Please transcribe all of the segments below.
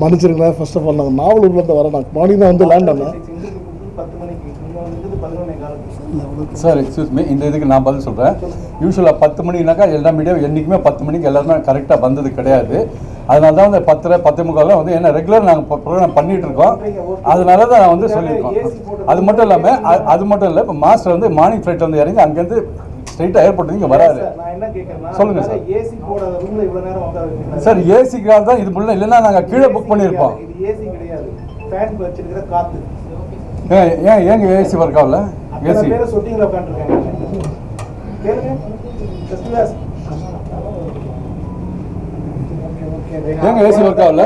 மன்னிச்சிருங்களேன் first of all நாங்கள் நாவலூர்லேருந்து வரேன். நான் மார்னிங் தான் வந்து லேண்ட் ஆனேன். சார் எக்ஸ்கியூஸ் மீ இந்த இதுக்கு நான் பதில் சொல்கிறேன் யூஸ்வலாக பத்து மணினாக்கா எல்லா மீடியாவும் என்றைக்குமே பத்து மணிக்கு எல்லாருமே கரெக்டாக வந்தது கிடையாது. அதனால தான் வந்து பத்தரை பத்து முக்காலாம் வந்து என்ன ரெகுலர் நாங்கள் ப்ரோக்ராம் பண்ணிட்டு இருக்கோம் அதனால தான் நான் வந்து சொல்லியிருக்கோம். அது மட்டும் இல்லாமல் அது மட்டும் இல்லை இப்போ மாஸ்டர் வந்து மார்னிங் ஃப்ளைட் வந்து இறங்கி அங்கேருந்து ஸ்ட்ரைட்டாக ஏர்போர்ட் என்ன கேட்கறேன்னா சொல்லுங்க சார். ஏசி சார் ஏசிக்காக தான் இது முள்ள இல்லைன்னா நாங்கள் கீழே புக் பண்ணியிருப்போம். இது ஏசி கிடையாது. ஃபேன் வச்சிருக்கிற காத்து. ஏன் ஏன் ஏங்க ஏசி ஒர்க் ஆகல ஏசி பேரை சொட்டிங்களா உட்காந்துருக்காங்க ஏங்க ஏசி ஒர்க் ஆகல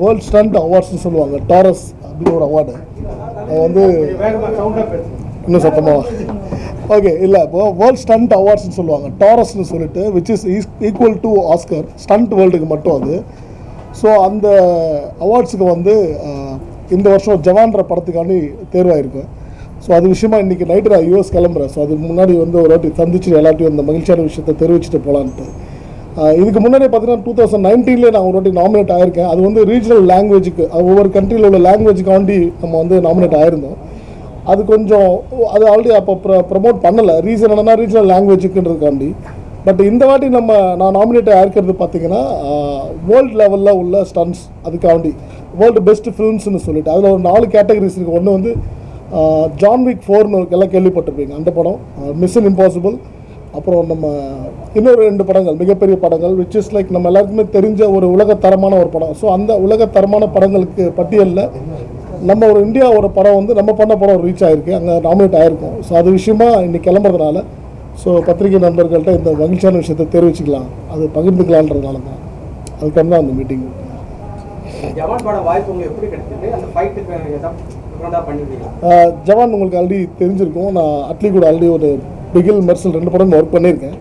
வேர்ல்ட் ஸ்டண்ட் அவார்ட்ஸ்னு சொல்லுவாங்க. டாரஸ் அப்படின்னு ஒரு அவார்டு அது வந்து இன்னும் சத்தமாக ஓகே இல்லை இப்போ வேர்ல்ட் ஸ்டண்ட் அவார்ட்ஸ்னு சொல்லுவாங்க. டாரஸ்னு சொல்லிட்டு which is equal to Oscar stunt வேர்ல்டுக்கு மட்டும் அது. ஸோ அந்த அவார்ட்ஸுக்கு வந்து இந்த வருஷம் ஜவான்ற படத்துக்காண்டி தேர்வாயிருக்கு. ஸோ அது விஷயமா இன்றைக்கி நைட்டு நான் யூஎஸ் கிளம்புறேன். ஸோ அதுக்கு முன்னாடி வந்து ஒரு வாட்டி சந்திச்சு எல்லாத்தையும் அந்த மகிழ்ச்சியான விஷயத்தை தெரிவிச்சுட்டு போகலான்ட்டு இதுக்கு முன்னாடி பார்த்தீங்கன்னா டூ தௌசண்ட் நைன்டீன்லேயே நான் ஒரு வாட்டி நாமினேட் ஆயிருக்கேன். அது வந்து ரீஜனல் லாங்குவேஜுக்கு ஒவ்வொரு கண்ட்ரியில் உள்ள லாங்குவேஜுக்காண்டி நம்ம வந்து நாமினேட் ஆயிருந்தோம். அது கொஞ்சம் அது ஆல்ரெடி அப்போ ப்ர ப்ரமோட் பண்ணலை. ரீசன் என்னென்னா ரீஜனல் லாங்குவேஜுக்குன்றதுக்காண்டி பட் இந்த வாட்டி நம்ம நான் நாமினேட் ஆயிருக்கிறது பார்த்தீங்கன்னா வேர்ல்டு லெவலில் உள்ள ஸ்டன்ஸ் அதுக்காண்டி. வேர்ல்டு பெஸ்ட் ஃபிலிம்ஸ்னு சொல்லிட்டு. அதில் ஒரு நாலு கேட்டகரிஸ் இருக்குது ஒன்று வந்து ஜான்விக் ஃபோர்னு எல்லாம் கேள்விப்பட்டிருப்பீங்க. அந்த படம் மிஷன் இம்பாசிபிள் அப்புறம் நம்ம இன்னொரு ரெண்டு படங்கள் மிகப்பெரிய படங்கள் விச் இஸ் லைக் நம்ம எல்லாருக்குமே தெரிஞ்ச ஒரு உலகத்தரமான ஒரு படம். ஸோ அந்த உலகத்தரமான படங்களுக்கு பட்டியலில் நம்ம ஒரு இந்தியா ஒரு படம் வந்து நம்ம பண்ண படம் ரீச் ஆகிருக்கு அங்கே நாமினேட் ஆகிருக்கும் ஸோ அது விஷயமா இன்னைக்கு கிளம்புறதுனால ஸோ பத்திரிகை நண்பர்கள்ட்ட இந்த மகிழ்ச்சியான விஷயத்தை தெரிவிச்சுக்கலாம். அது பகிர்ந்துக்கலான்றதுனால தான். அதுக்காக தான் அந்த மீட்டிங் ஜவான் படம் வாய்ப்பு உங்களுக்கு எப்படி கிடைச்சது? அந்த ஃபைட்டுக்கு ஜவான் உங்களுக்கு ஆல்ரெடி தெரிஞ்சிருக்கும். நான் அட்லி கூட ஆல்ரெடி ஒரு பிகில் மெர்சல் ரெண்டு படம் ஒர்க் பண்ணியிருக்கேன்.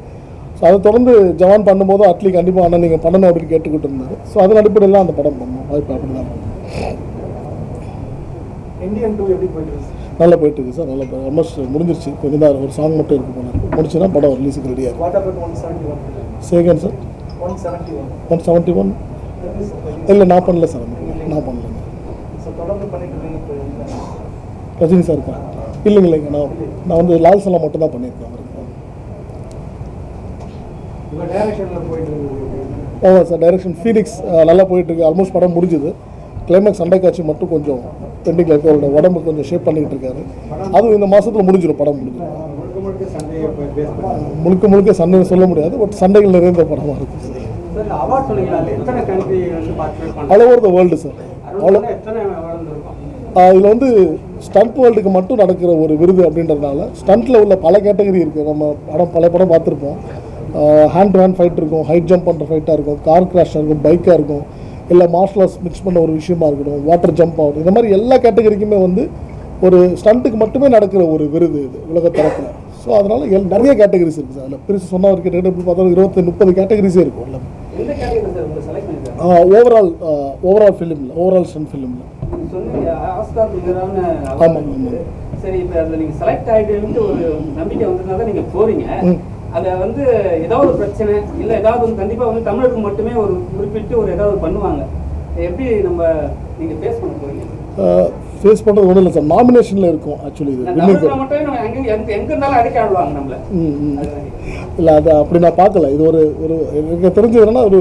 ஸோ அதை தொடர்ந்து ஜவான் பண்ணும்போது அட்லி கண்டிப்பாக அண்ணன் நீங்கள் பண்ணணும் அப்படின்னு கேட்டுக்கிட்டு இருந்தார் ஸோ அதன் அடிப்படையில் அந்த படம் பண்ணோம். வாய்ப்பு அப்படி தான் பண்ணோம். இந்தியன் டூ எப்படி போயிட்டு இருக்கு? நல்லா போயிட்டு இருக்கு சார் நல்லா ஆல்மோஸ்ட் முடிஞ்சிருச்சு. கொஞ்சம் தான் ஒரு சாங் மட்டும் இருக்கு போல முடிச்சுன்னா படம் ரிலீஸுக்கு ரெடியாக சேகன் சார் ஒன் செவன்ட்டி ஒன் இல்லை நான் பண்ணல சார் நான் பண்ணல ஸோ தொடர்ந்து பண்ணிட்டு இருக்கீங்க இப்போ இல்லை. ரஜினி சார் இருக்கா? இல்லைங்க இல்லைங்க. நான் நான் வந்து லால் சலாம் மட்டும் தான் பண்ணியிருக்கேன் அவருக்கு. சார் டைரக்ஷன் ஃபீனிக்ஸ் நல்லா போயிட்டு இருக்கு ஆல்மோஸ்ட் படம் முடிஞ்சுது. கிளைமேக்ஸ் சண்டை காட்சி மட்டும் கொஞ்சம் பெண்டிங்கில் இருக்கு. அவரோட உடம்பு கொஞ்சம் ஷேப் பண்ணிட்டு இருக்காரு. அதுவும் இந்த மாசத்துல முடிஞ்சிடும் படம் முடிஞ்சிடும் முழுக்க முழுக்க சண்டைன்னு சொல்ல முடியாது. பட் சண்டைகள் நிறைந்த படமாக இருக்கும் sir all over the world sir அவ்வளோ இதில் வந்து ஸ்டண்ட் வேர்ல்டுக்கு மட்டும் நடக்கிற ஒரு விருது அப்படின்றதுனால ஸ்டண்ட்டில் உள்ள பல கேட்டகரி இருக்குது நம்ம படம் பல படம் பார்த்துருப்போம். ஹேண்ட் டு ஹேண்ட் ஃபைட் இருக்கும். ஹைட் ஜம்ப் பண்ணுற ஃபைட்டாக இருக்கும். கார் கிராஷாக இருக்கும். பைக்காக இருக்கும். இல்லை மார்ஷல் ஆர்ட்ஸ் மிக்ஸ் பண்ண ஒரு விஷயமா இருக்கட்டும். வாட்டர் ஜம்ப் ஆகும் இந்த மாதிரி எல்லா கேட்டகரிக்குமே வந்து ஒரு ஸ்டண்ட்டுக்கு மட்டுமே நடக்கிற ஒரு விருது இது உலகத்தரத்தில் ஸோ அதனால் எல் நிறைய கேட்டகரிஸ் இருக்குது சார். அதில் பிரித்து சொன்னவர் கிட்ட எப்படி பார்த்தா இருபத்தி முப்பது கேட்டகரிஸே இருக்கும். கேட்டகரி பண்ணிருக்காங்க ஓவரால் ஓவரால் ஃபிலிமில் ஓவரால் ஸ்டண்ட் ஃபிலிமில் ஆமாம். சரி இப்போ அதில் நீங்கள் செலக்ட் ஆகிட்டு ஒரு நம்பிக்கை வந்ததுனால தான் நீங்கள். அதை வந்து ஏதாவது ஒரு பிரச்சனை இல்லை ஏதாவது வந்து கண்டிப்பாக வந்து தமிழருக்கு மட்டுமே ஒரு குறிப்பிட்டு ஒரு ஏதாவது பண்ணுவாங்க. எப்படி நம்ம நீங்கள் ஃபேஸ் பண்ண போறீங்க? ஃபேஸ் பண்ணுறது ஒன்றும் இல்லை சார். நாமினேஷனில் இருக்கும் ஆக்சுவலி இது. இல்லை அது அப்படி நான் பார்க்கல. இது ஒரு ஒரு எனக்கு தெரிஞ்சது என்னன்னா ஒரு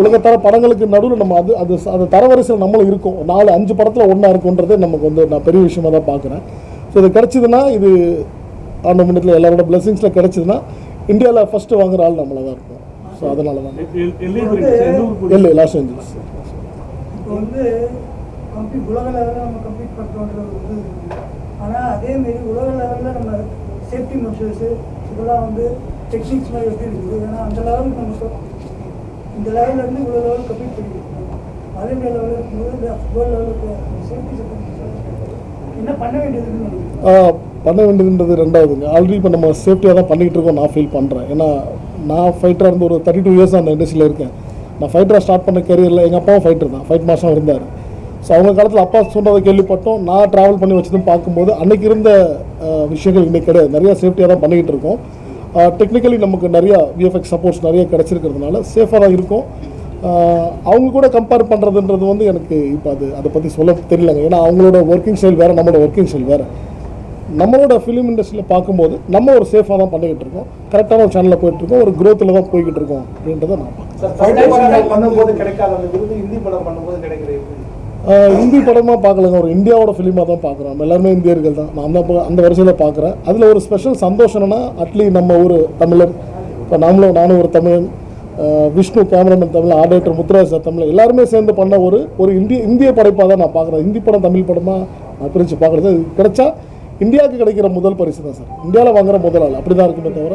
உலகத்தர படங்களுக்கு நடுவில் நம்ம அது அது அந்த தரவரிசையில் நம்மளும் இருக்கும். நாலு அஞ்சு படத்தில் ஒன்றா இருக்குன்றதே நமக்கு வந்து நான் பெரிய விஷயமா தான் பார்க்குறேன் ஸோ இது கிடச்சிதுன்னா இது ஆண்டு முன்னத்தில் எல்லாரோட பிளெஸிங்ஸில் கிடச்சிதுன்னா இந்தியாவில் ஃபஸ்ட்டு வாங்குற ஆள் நம்மள தான் இருக்கும். ஸோ அதனால தான் இல்லை லாஸ் ஏஞ்சல்ஸ் இப்போ வந்து கம்ப்ளீட் உலக லெவலில் நம்ம கம்ப்ளீட் பண்ணுறோன்றது வந்து ஆனால் அதேமாரி உலக லெவலில் நம்ம சேஃப்டி மெஷர்ஸு இதெல்லாம் வந்து டெக்னிக்ஸ் மாதிரி எப்படி இருக்குது? ஏன்னா அந்த லெவலுக்கு நமக்கு இந்த லெவலில் இருந்து இவ்வளோ லெவல் கம்ப்ளீட் பண்ணியிருக்கோம் அதே மாதிரி லெவலில் இருக்கும்போது வேர்ல்டு லெவலுக்கு சேஃப்டி என்ன பண்ண வேண்டியதுன்னு நினைக்கிறேன் பண்ண வேண்டியதுன்றது ரெண்டாவதுங்க. ஆல்ரெடி இப்போ நம்ம சேஃப்டியாக தான் பண்ணிக்கிட்டு இருக்கோம். நான் ஃபீல் பண்ணுறேன் ஏன்னா நான் ஃபைட்டராக இருந்து ஒரு தேர்ட்டி டூ இயர்ஸ் அந்த இண்டஸ்ட்ரியில் இருக்கேன். நான் ஃபைட்டராக ஸ்டார்ட் பண்ண கரியரில் எங்கள் அப்பாவும் ஃபைட்டர் தான். ஃபைட் மாஸ்டராக இருந்தார். ஸோ அவங்க காலத்தில் அப்பா சொன்னதை கேள்விப்பட்டோம். நான் ட்ராவல் பண்ணி வச்சதும் பார்க்கும்போது அன்றைக்கி இருந்த விஷயங்கள் இன்னைக்கு கிடையாது. நிறைய சேஃப்டியாக தான் பண்ணிக்கிட்டு இருக்கோம். டெக்னிக்கலி நமக்கு நிறையா விஎஃப்எக்ஸ் சப்போர்ட்ஸ் நிறைய கிடச்சிருக்கிறதுனால சேஃபாக தான் இருக்கும். அவங்க கூட கம்பேர் பண்ணுறதுன்றது வந்து எனக்கு இப்போ அது அதை பற்றி சொல்ல தெரியலங்க. ஏன்னா அவங்களோட ஒர்க்கிங் ஸ்டைல் வேறு நம்மளோட ஒர்க்கிங் ஸ்டைல் வேறு. நம்மளோட ஃபிலிம் இண்டஸ்ட்ரியில் பார்க்கும்போது நம்ம ஒரு சேஃபாக தான் பண்ணிக்கிட்டு இருக்கோம். கரெக்டான ஒரு சேனலில் போயிட்டுருக்கோம் ஒரு குரோத்தில் தான் போய்கிட்டு இருக்கோம் அப்படின்றத நான் பார்க்குறேன். பண்ணும்போது கிடைக்காத விருது ஹிந்தி படம் பண்ணும்போது கிடைக்கிறது ஹிந்தி படமாக பார்க்கலங்க. ஒரு இந்தியாவோட ஃபிலிமாக தான் பார்க்குறோம். நம்ம எல்லாருமே இந்தியர்கள் தான். நான் அந்த அந்த வரிசையில் பார்க்குறேன். அதில் ஒரு ஸ்பெஷல் சந்தோஷம்னா அட்லி நம்ம ஒரு தமிழர் இப்போ நாமளும் நானும் ஒரு தமிழன். விஷ்ணு கேமராமேன் தமிழ் ஆர்டேட்டர் முத்துராஜ் சார் தமிழ் எல்லாருமே சேர்ந்து பண்ண ஒரு ஒரு இந்திய இந்திய படைப்பாக தான் நான் பார்க்குறேன். ஹிந்தி படம் தமிழ் படமாக நான் பிரித்து பார்க்குறது. கிடைச்சா இந்தியாவுக்கு கிடைக்கிற முதல் பரிசு தான் சார். இந்தியாவில் வாங்குற முதல் ஆள். அப்படி தான் இருக்குமே தவிர.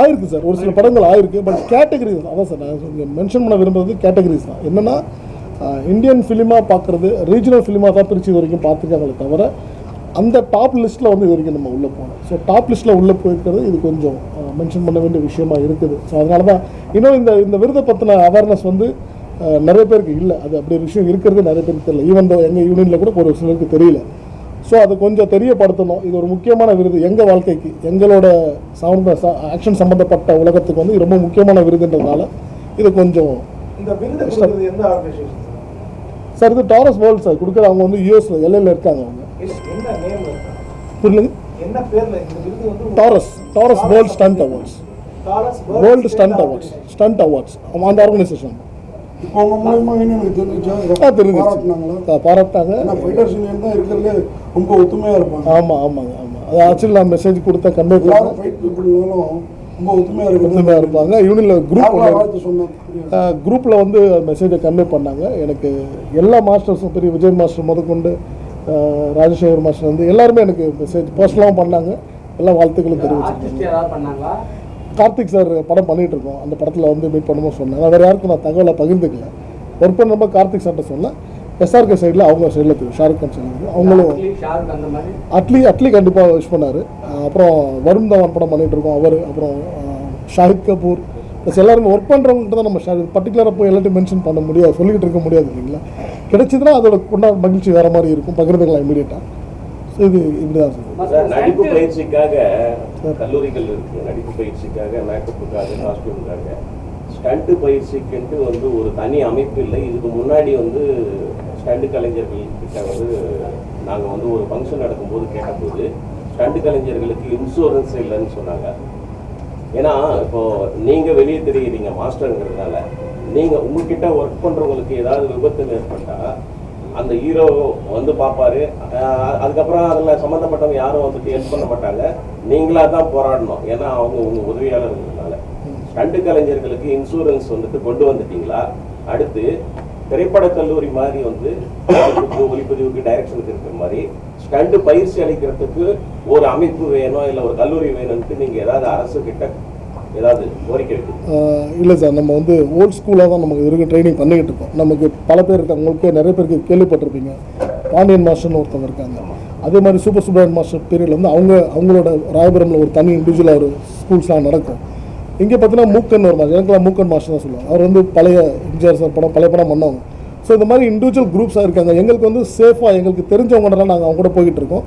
ஆயிருக்கு சார். ஒரு சில படங்கள் ஆயிருக்கு. பட் கேட்டகரிஸ் அதான் சார் நான் மென்ஷன் பண்ண விரும்புறது கேட்டகரிஸ் தான். என்னென்னா இந்தியன் ஃபிலிமாக பார்க்குறது ரீஜனல் ஃபிலிமாக தான் பிரித்து இது வரைக்கும் பார்த்துருக்காங்களே தவிர அந்த டாப் லிஸ்ட்டில் வந்து இது வரைக்கும் நம்ம உள்ளே போனோம் ஸோ டாப் லிஸ்ட்டில் உள்ளே போயிருக்கிறது இது கொஞ்சம் மென்ஷன் பண்ண வேண்டிய விஷயமா இருக்குது. ஸோ அதனால தான் இன்னும் இந்த இந்த விருதை பற்றின அவேர்னஸ் வந்து நிறைய பேருக்கு இல்லை. அது அப்படி ஒரு விஷயம் இருக்கிறது நிறைய பேருக்கு தெரியல. ஈவன் எங்கள் யூனியனில் கூட ஒரு சிலருக்கு தெரியல. ஸோ அது கொஞ்சம் தெரியப்படுத்தணும். இது ஒரு முக்கியமான விருது. எங்கள் வாழ்க்கைக்கு எங்களோட சம்மந்த ஆக்ஷன் சம்மந்தப்பட்ட உலகத்துக்கு வந்து ரொம்ப முக்கியமான விருதுன்றதுனால இது கொஞ்சம் சார் இது டாரஸ் வேர்ல்ட் சார் கொடுக்குற அவங்க வந்து யூஎஸ்ல எல்லையில் இருக்காங்க அவங்க. வந்து Taurus Taurus world stunt awards world stunt awards stunt awards அந்த ஆர்கனைசேஷன் இப்போ உங்க மூலயமா எனக்கு தெரிஞ்சுச்சா? தெரிஞ்சிச்சு. பாராட்டாங்க. ஃபைட்டர்ஸ் யூனியன் தான் இருக்கிறதுலே ரொம்ப ஒத்துமையா இருப்பாங்க. ஆமாம் ஆமாங்க ஆமாம் அது ஆக்சுவலி நான் மெசேஜ் கொடுத்த எல்லாரும் ஃபைட் பீப்புள்னாலும் ரொம்ப ஒத்துமையா உண்மையாக இருக்கிறது இருப்பாங்க. யூனியனில் குரூப் குரூப்பில் வந்து மெசேஜை கன்வே பண்ணாங்க. எனக்கு எல்லா மாஸ்டர்ஸும் பெரிய விஜய் மாஸ்டர் முதற்கொண்டு ராஜசேகர் மாஸ்டர் வந்து எல்லாருமே எனக்கு மெசேஜ் பர்சனலாகவும் பண்ணாங்க. எல்லா வாழ்த்துக்களும் பண்ணாங்களா? கார்த்திக் சார் படம் பண்ணிட்டு இருக்கோம் அந்த படத்தில் வந்து மீட் பண்ணும்போது சொன்னேன். வேறு யாருக்கும் நான் தகவலை பகிர்ந்துக்கல. ஒர்க் பண்ணுறப்ப கார்த்திக் சார்ட்ட சொன்னேன். எஸ்ஆர்கே சைடில் அவங்க சைடில் தெரியும். ஷாருக் கான் சைடில் அவங்களும் அட்லி, அட்லி கண்டிப்பாக விஷ் பண்ணார். அப்புறம் வருண் தவான் படம் பண்ணிட்டு இருக்கோம் அவர் அப்புறம் ஷாஹித் கபூர். ப்ளஸ் எல்லாருமே ஒர்க் பண்ணுறவங்ககிட்ட தான் நம்ம ஷாஹித் பர்டிகுலராக போய் எல்லாத்தையும் மென்ஷன் பண்ண முடியாது. சொல்லிக்கிட்டு இருக்க முடியாது இல்லைங்களா? கிடைச்சதுன்னா அதோட கொண்டா மகிழ்ச்சி வேறு மாதிரி இருக்கும். பகிர்ந்துக்கலாம் இமீடியட்டாக இது இப்படி தான் சார் சார், நடிப்பு பயிற்சிக்காக கல்லூரிகள் இருக்கு. நடிப்பு பயிற்சிக்காக மேக்கப்புக்காக காஸ்டியூமுக்காக ஸ்டண்ட் பயிற்சிக்குன்ட்டு வந்து ஒரு தனி அமைப்பு இல்லை. இதுக்கு முன்னாடி வந்து ஸ்டண்ட் கலைஞர்கள் கிட்ட வந்து நாங்கள் வந்து ஒரு ஃபங்க்ஷன் நடக்கும்போது கேட்டபோது ஸ்டண்ட் கலைஞர்களுக்கு இன்சூரன்ஸ் இல்லைன்னு சொன்னாங்க. ஏன்னா இப்போ நீங்க வெளியே தெரியுறீங்க மாஸ்டருங்கிறதுனால நீங்க உங்ககிட்ட ஒர்க் பண்றவங்களுக்கு ஏதாவது விபத்து ஏற்பட்டா அந்த ஹீரோ வந்து பார்ப்பாரு. அதுக்கப்புறம் அதில் சம்மந்தப்பட்டவங்க யாரும் வந்துட்டு ஹெல்ப் பண்ண மாட்டாங்க. நீங்களா தான் போராடணும். ஏன்னா அவங்க உங்க உதவியாளர்ன்றதுனால ஸ்டண்ட் கலைஞர்களுக்கு இன்சூரன்ஸ் வந்துட்டு கொண்டு வந்துட்டீங்களா? அடுத்து திரைப்பட கல்லூரி மாதிரி வந்து ஒளிப்பதிவுக்கு டைரக்ஷனுக்கு இருக்கிற மாதிரி ஸ்டண்ட் பயிற்சி அளிக்கிறதுக்கு ஒரு அமைப்பு வேணும் இல்லை ஒரு கல்லூரி வேணும்ட்டு நீங்க ஏதாவது அரசு கிட்ட ஏதாவது கோரிக்கை இல்லை சார் நம்ம வந்து ஓல்ட் ஸ்கூலாக தான் நமக்கு இருக்க ட்ரைனிங் பண்ணிக்கிட்டு இருக்கோம். நமக்கு பல பேர் இருக்காங்க. உங்களுக்கு நிறைய பேருக்கு கேள்விப்பட்டிருப்பீங்க. பாண்டியன் மாஸ்டர்னு ஒருத்தவங்க இருக்காங்க. அதே மாதிரி சூப்பர் சுப்ரமணியன் மாஸ்டர் பீரியடில் வந்து அவங்க அவங்களோட ராயபுரமில் ஒரு தனி இண்டிவிஜுவலாக ஒரு ஸ்கூல்ஸ்லாம் நடக்கும். இங்கே பார்த்தீங்கன்னா மூக்கன் ஒரு மாஸ்டர் எனக்குலாம் மூக்கன் மாஸ்டர் தான் சொல்லுவாங்க. அவர் வந்து பழைய எம்ஜிஆர் சார் படம் பழைய படம் பண்ணவங்க. ஸோ இந்த மாதிரி இண்டிவிஜுவல் குரூப்ஸாக இருக்காங்க. எங்களுக்கு வந்து சேஃபாக எங்களுக்கு தெரிஞ்சவங்கலாம் நாங்கள் அவங்க கூட போய்கிட்டு இருக்கோம்.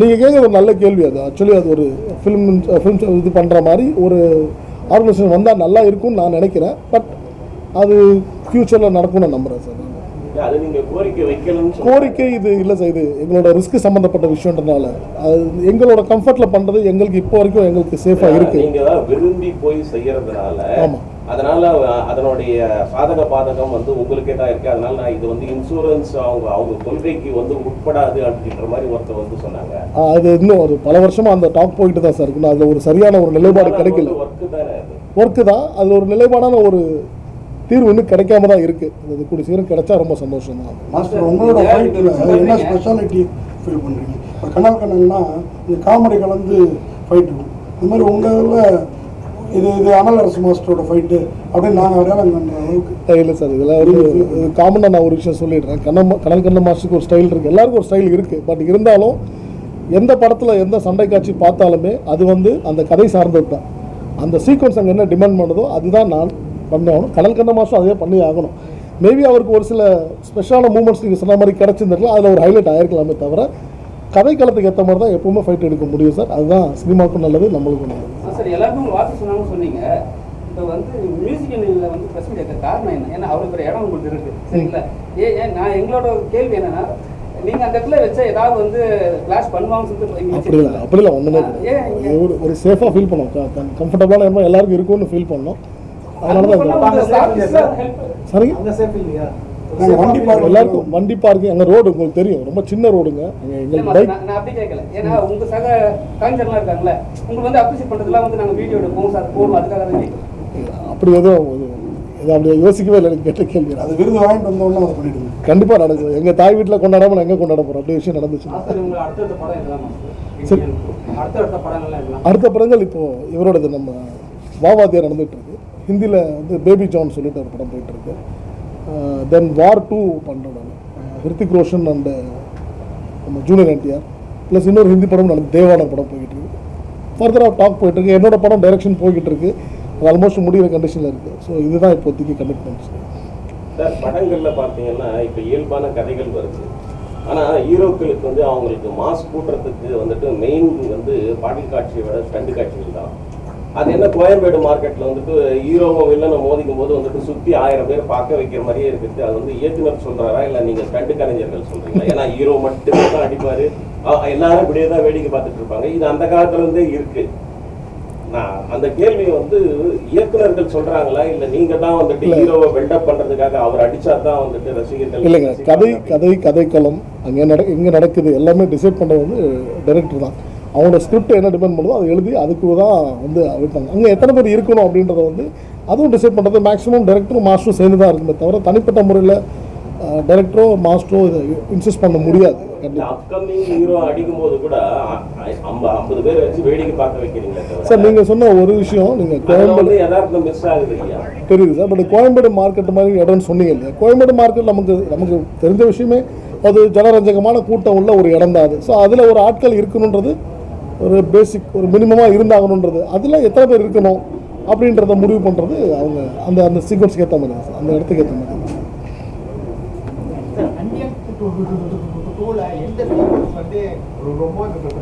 நீங்கள் கேட்குற ஒரு நல்ல கேள்வி அது. ஆக்சுவலி அது ஒரு ஃபிலிம் ஃபிலிம் இது பண்ணுற மாதிரி ஒரு ஆர்கனைசேஷன் வந்தால் நல்லா இருக்கும்னு நான் நினைக்கிறேன். பட் அது ஃப்யூச்சரில் நடக்கும்னு நான் நம்புகிறேன் சார். கோரிக்கை இது இல்லை சார் இது எங்களோட ரிஸ்க் சம்மந்தப்பட்ட விஷயன்றனால அது எங்களோட கம்ஃபர்ட்டில் பண்ணுறது எங்களுக்கு இப்போ வரைக்கும் எங்களுக்கு சேஃபாக இருக்குது விரும்பி போய் செய்யறதுனால ஆமா. அதனால அதனுடைய சாதக பாதகம் வந்து உங்களுக்கே தான் இருக்கு. அதனால நான் இது வந்து இன்சூரன்ஸ் அவங்க அவங்க கொள்கைக்கு வந்து உட்படாது அப்படின்ற மாதிரி ஒருத்தர் வந்து சொன்னாங்க. அது இன்னும் ஒரு பல வருஷமாக அந்த டாக் போயிட்டு தான் சார் இருக்கு அதில் ஒரு சரியான ஒரு நிலைப்பாடு கிடைக்கல. ஒர்க்கு தானே அது. ஒர்க்கு தான். அதில் ஒரு நிலைப்பாடான ஒரு தீர்வு இன்னும் கிடைக்காம தான் இருக்குது அது கூடிய சீக்கிரம் கிடைச்சா ரொம்ப சந்தோஷம் தான். மாஸ்டர் உங்களோட ஃபைட்டில் என்ன ஸ்பெஷாலிட்டி ஃபீல் பண்ணுறீங்க இப்போ கனல் கண்ணன்னா இந்த காமெடி கலந்து ஃபைட்டு இந்த மாதிரி உங்கள் இது இது அனலரசு மாஸ்டரோட ஃபைட்டு அப்படின்னு நாங்கள் அடையாளம் அளவுக்கு. இல்லை சார் இதெல்லாம் ஒரு காமனாக நான் ஒரு விஷயம் சொல்லிடுறேன். கண்ண கனல் கண்ண மாஸ்டருக்கு ஒரு ஸ்டைல் இருக்குது எல்லாருக்கும் ஒரு ஸ்டைல் இருக்குது பட் இருந்தாலும் எந்த படத்தில் எந்த சண்டை காட்சி பார்த்தாலுமே அது வந்து அந்த கதை சார்ந்தது தான். அந்த சீக்வன்ஸ் அங்கே என்ன டிமாண்ட் பண்ணுதோ அதுதான் நான் பண்ணணும். கடல் கண்ட மாதம் அதே பண்ணி ஆகணும். மேபி அவருக்கு ஒரு சில ஸ்பெஷலான மூமெண்ட்ஸ் நீங்கள் சொன்ன மாதிரி கிடச்சிருந்திருக்கலாம். அதில் ஒரு ஹைலைட் ஆயிருக்கலாமே தவிர கதை களத்துக்கு ஏற்ற மாதிரி தான் எப்பவுமே ஃபைட் எடுக்க முடியும் சார். அதுதான் சினிமாவுக்கும் நல்லது நம்மளுக்கும் நல்லது. சார் எல்லாருக்கும் உங்க வார்த்தை சொன்னாங்க சொன்னீங்க. இப்போ வந்து மியூசிக்கல்ல வந்து பிரச்சனை இருக்க காரணம் என்ன? ஏன்னா அவ்வளோ பெரிய இடம் உங்களுக்கு இருக்கு சரிங்களா? ஏ ஏன் நான் எங்களோட கேள்வி என்னன்னா நீங்க அந்த இடத்துல வச்சா ஏதாவது வந்து சொல்லிட்டு இங்க அப்படி இல்லை? அப்படி இல்லை ஒன்றுமே ஒரு ஒரு சேஃபாக ஃபீல் பண்ணோம். கம்ஃபர்டபுளான இடமா எல்லாருக்கும் இருக்கும்னு ஃபீல் பண்ணோம். அதனால தான் சரிங்க. வண்டி பார்க்க எல்லாருக்கும் வண்டி பார்க்கிங் எங்கள் ரோடு உங்களுக்கு தெரியும் ரொம்ப சின்ன ரோடுங்க. எங்களுக்கு மாஸ்டர், பைக் நான் அப்படி கேட்கல. ஏன்னா உங்க சக கலைஞர்லாம் இருக்காங்கல்ல உங்களுக்கு வந்து அப்ரிஷியேட் பண்றதுலாம் வந்து நாங்க வீடியோ எடுப்போம் சார் போடுவோம் அதுக்காக தான் அப்படி எதுவும் இது- அப்படி யோசிக்கவே இல்லை எனக்கு கேட்ட கேள்வி. அது விருது வாங்கிட்டு வந்தோடனே அதை பண்ணிடுங்க. கண்டிப்பாக நடக்கும். எங்கள் தாய் வீட்டில் கொண்டாடாமல் எங்கே கொண்டாட போகிறோம் அப்படி விஷயம் நடந்துச்சு. சரி. அடுத்த படங்கள் இப்போது இவரோடது நம்ம வாவாத்தியார் நடந்துட்டு இருக்கு. ஹிந்தியில் வந்து பேபி ஜான் சொல்லிட்டு ஒரு படம் போயிட்டு இருக்கு. தென் வார் டூ பண்ணுறோம் நான் ஹிருத்திக் ரோஷன் அண்டு நம்ம ஜூனியர் என்டிஆர். ப்ளஸ் இன்னொரு ஹிந்தி படம் நடந்து தேவான படம் போய்கிட்டு இருக்கு. ஃபர்தராக டாக் போயிட்டு இருக்கு. என்னோட படம் டைரக்ஷன் போய்கிட்டு இருக்கு. அது ஆல்மோஸ்ட் முடிகிற கண்டிஷனில் இருக்குது ஸோ இதுதான் இப்போதைக்கு கமிட்மெண்ட்ஸ் சார் படங்களில் பார்த்தீங்கன்னா இப்போ இயல்பான கதைகள் வருது. ஆனால் ஹீரோக்களுக்கு வந்து அவங்களுக்கு மாஸ் கூட்டுறதுக்கு வந்துட்டு மெயின் வந்து பாடல் காட்சியை விட ஸ்டண்ட் காட்சிகள் தான். அது என்ன கோயம்பேடு மார்க்கெட்ல வந்துட்டு ஹீரோவும் வில்லனும் மோதிக்கும் போது வந்துட்டு சுத்தி ஆயிரம் பேர் பார்க்க வைக்கிற மாதிரியே இருக்குது. அது வந்து இயக்குனர் சொல்றாரா? இல்ல நீங்க ஸ்டண்ட் கலைஞர்கள் சொல்றீங்களா? ஏன்னா ஹீரோ மட்டுமே தான் அடிப்பாரு எல்லாரும் இப்படியே தான் வேடிக்கை பார்த்துட்டு இருப்பாங்க. இது அந்த காலத்துல இருந்தே இருக்கு. நான் அந்த கேள்வி வந்து இயக்குனர்கள் சொல்றாங்களா? இல்ல நீங்க தான் வந்துட்டு. ஹீரோவை பில்டப் பண்றதுக்காக அவர் அடிச்சா தான் வந்துட்டு ரசிகர்கள் இல்லைங்க. கதை கதை கதைக்களம் அங்கே நட எங்கே நடக்குது. எல்லாமே டிசைட் பண்ணது வந்து டைரக்டர் தான். அவங்களோட ஸ்கிரிப்ட் என்ன டிபெண்ட் பண்ணுதோ அதை எழுதி அதுக்கு தான் வந்து விட்டாங்க. அங்கே எத்தனை பேர் இருக்கணும் அப்படின்றத வந்து அதுவும் டிசைட் பண்ணுறது மேக்ஸிமம் டைரக்டரும் மாஸ்டரும் சேர்ந்து தான் இருக்குமே தவிர தனிப்பட்ட முறையில் டைரக்டரோ மாஸ்டரோ இதை இன்சிஸ்ட் பண்ண முடியாது. கண்டிப்பாக அப்கமிங் ஹீரோ அடிக்கும் போது கூட ஐம்பது பேர் வச்சு வேடிக்கை பார்க்க வைக்கிறீங்களே தவிர சார் நீங்கள் சொன்ன ஒரு விஷயம் நீங்கள் கோயம்பேடு வந்து யதார்த்தம் மிஸ் ஆகுது இல்லையா தெரியுது சார் பட் கோயம்பேடு மார்க்கெட் மாதிரி இடம்னு சொன்னீங்க இல்லையா? கோயம்பேடு மார்க்கெட் நமக்கு நமக்கு தெரிஞ்ச விஷயமே அது ஜனரஞ்சகமான கூட்டம் உள்ள ஒரு இடம் தான் அது. ஸோ அதில் ஒரு ஆட்கள் இருக்கணுன்றது ஒரு பேசிக் ஒரு மினிமமாக இருந்தாகணுன்றது அதில் எத்தனை பேர் இருக்கணும் அப்படின்றத முடிவு பண்ணுறது அவங்க அந்த அந்த சீக்வன்ஸ்க்கு ஏற்ற மாதிரி தான் சார் அந்த இடத்துக்கு ஏற்ற மாதிரி தான்.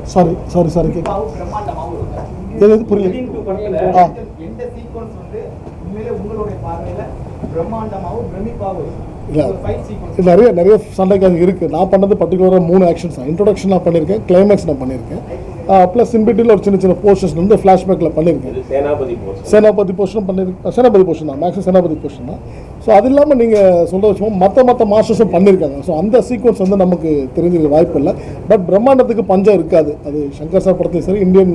சாரி சாரி சாரி கேட்க எது எது புரியல. ஆ. நிறைய நிறைய சண்டைக்காக இருக்குது நான் பண்ணது பர்டிகுலராக மூணு ஆக்ஷன்ஸ் தான். இன்ட்ரொடக்ஷன் நான் பண்ணியிருக்கேன் கிளைமேக்ஸ் நான் பண்ணியிருக்கேன் ப்ளஸ் இன்பிட்டில் ஒரு சின்ன சின்ன போர்ஷன்ஸ் வந்து ஃப்ளாஷ்பேக்கில் பண்ணியிருக்கேன் சேனாபதி சேனாபதி போர்ஷனும் பண்ணியிருக்கேன் சேனாபதி போர்ஷன் தான். மேக்ஸிமம் சேனாபதி போர்ஷன் தான். ஸோ அது இல்லாமல் நீங்கள் சொல்கிற வச்சுக்கோ மற்ற மற்ற மாஸ்டர்ஸும் பண்ணியிருக்காங்க ஸோ அந்த சீக்வன்ஸ் வந்து நமக்கு தெரிஞ்சிருக்க வாய்ப்பு இல்லை. பட் பிரம்மாண்டத்துக்கு பஞ்சம் இருக்காது. அது சங்கர் சார் படத்தையும் சரி இந்தியன்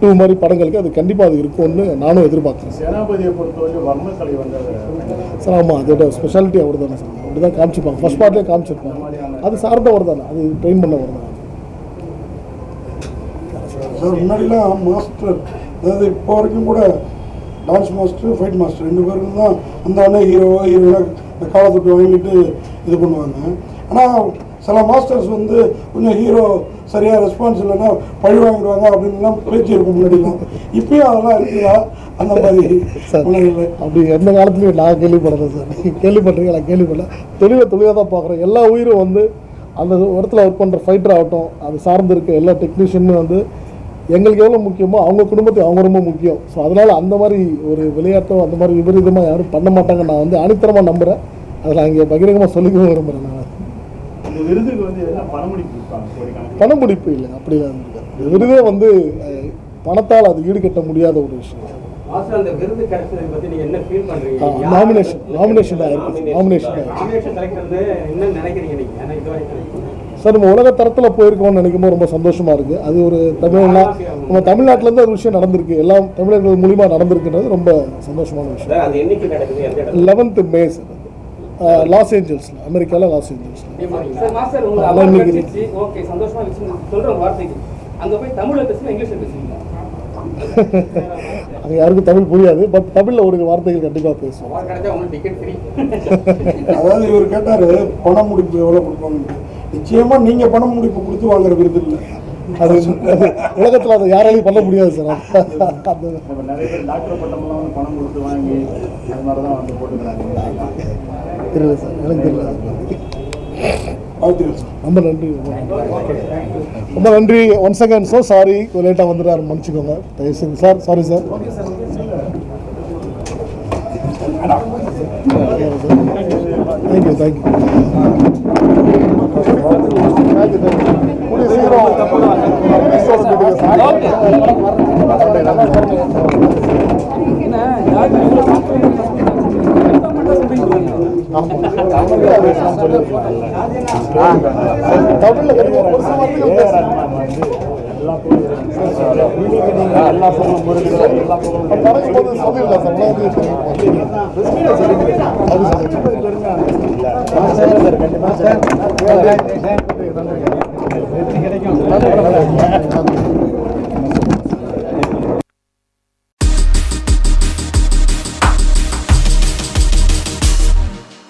டூ மாதிரி படங்களுக்கு அது கண்டிப்பாக அது இருக்கும்னு நானும் எதிர்பார்க்குறேன். சேனாபதியை வர்ணக்கலை சார் ஆமாம் அதோட ஸ்பெஷாலிட்டி அவர் தானே சார் அப்படி தான் காமிச்சிருப்பாங்க. ஃபர்ஸ்ட் பார்ட்லேயே காமிச்சிருப்பாங்க அது சார்ந்தவர் தானே அது ட்ரெயின் பண்ணவர் தானே சார் முன்னாடிலாம் மாஸ்டர் அதாவது இப்போ வரைக்கும் கூட டான்ஸ் மாஸ்டர் ஃபைட் மாஸ்டர் ரெண்டு பேருக்கும் தான் அந்த அண்ணே ஹீரோவோ ஹீரோவாக காலை தொட்டு வாங்கிட்டு இது பண்ணுவாங்க. ஆனால் சில மாஸ்டர்ஸ் வந்து கொஞ்சம் ஹீரோ சரியாக ரெஸ்பான்ஸ் இல்லைன்னா பழி வாங்கிடுவாங்க அப்படின்லாம் பேச்சு இருக்கும் முன்னாடிலாம். இப்பயும் அதெல்லாம் இருக்குதா? அந்த மாதிரி அப்படி எந்த காலத்துலையும் நான் கேள்விப்படலை சார். நீங்கள் கேள்விப்பட்டிருக்கீங்க நான் கேள்விப்படல. தொழிலை தொழிலாக தான் பார்க்குறேன். எல்லா உயிரும் வந்து அந்த இடத்துல ஒர்க் பண்ணுற ஃபைட்டர் ஆகட்டும் அது சார்ந்து இருக்க எல்லா டெக்னீஷியனும் வந்து எங்களுக்கு எவ்வளோ முக்கியமோ அவங்க குடும்பத்துக்கு அவங்க ரொம்ப முக்கியம். ஸோ அதனால் அந்த மாதிரி ஒரு விளையாட்டோ அந்த மாதிரி விபரீதமாக யாரும் பண்ண மாட்டாங்க நான் வந்து அனித்தரமாக நம்புகிறேன் அதில் இங்கே பகிரங்கமாக சொல்லிக்கவும் விரும்புகிறேன் நான். இந்த விருதுக்கு வந்து என்ன பணமுடி கொடுப்பாங்க கோடிக்கணக்கில். பண முடிப்பு இல்லை. அப்படிலாம் இருக்காது இந்த விருதே வந்து பணத்தால் அது ஈடுகட்ட முடியாத ஒரு விஷயம். மாஸ்டர் அந்த விருது கிடைச்சதை பத்தி நீங்க என்ன ஃபீல் பண்றீங்க? நாமினேஷன் நாமினேஷன் தான் இருக்கு. நாமினேஷன் தான் நாமினேஷன் சார் நம்ம உலக தரத்தில் போயிருக்கோம்னு நினைக்கும் போது ரொம்ப சந்தோஷமா இருக்கு. அது ஒரு தமிழ்நா நம்ம தமிழ்நாட்டிலேருந்து ஒரு விஷயம் நடந்திருக்கு. எல்லாம் தமிழர்கள் மூலியமா நடந்திருக்குன்றது ரொம்ப சந்தோஷமான விஷயம். சார் அது என்னைக்கு நடக்குது? எந்த இடத்துல? லெவன்த்து மே சார் லாஸ் ஏஞ்சல்ஸில் அமெரிக்காவில் லாஸ் ஏஞ்சல்ஸில் சார் மாஸ்டர் உங்களுக்கு அதான் அவார்ட் இன்னைக்கு கிடைச்சிச்சு ஓகே சந்தோஷமா இருந்துச்சு. சொல்ற ஒரு வார்த்தைக்கு அங்க போய் தமிழ்ல பேசுனா இங்கிலீஷ்ல பேசுவீங்களா? அது யாருக்கும் தமிழ் புரியாது பட் தமிழில் ஒரு வார்த்தைகள் கண்டிப்பாக பேசுவோம். அதாவது இவர் கேட்டார் பண முடிப்பு எவ்வளோ கொடுப்பாங்கன்னு நிச்சயமாக நீங்கள் பண முடிப்பு கொடுத்து வாங்குற விருது இல்லை. அது அது உலகத்தில் அதை யாராலையும் பண்ண முடியாது சார். நிறைய பேர் டாக்டர் பட்டமெல்லாம் வந்து பணம் கொடுத்து வாங்கி அது மாதிரி தான் வந்து போட்டுக்கிறாங்க. தெரியல சார். எனக்கு தெரியல. சார். ரொம்ப நன்றி. ரொம்ப நன்றி. ஒன்ஸ் அகேன் ஸோ சாரி லேட்டாக வந்துட்டாரு மன்னிச்சுக்கோங்க. தயவு செஞ்சு sir. Sorry sir thank you thank you கூடிய சீக்கிரம் episode போட்டுக்க சார். என்ன யாருக்கு இவ்வளவு confidence ஆமா. தமிழ்ல கிடையாது. ஒரு சில எல்லா எல்லா பொருளும் முருகன் எல்லா பொருளும் கிடைக்கும்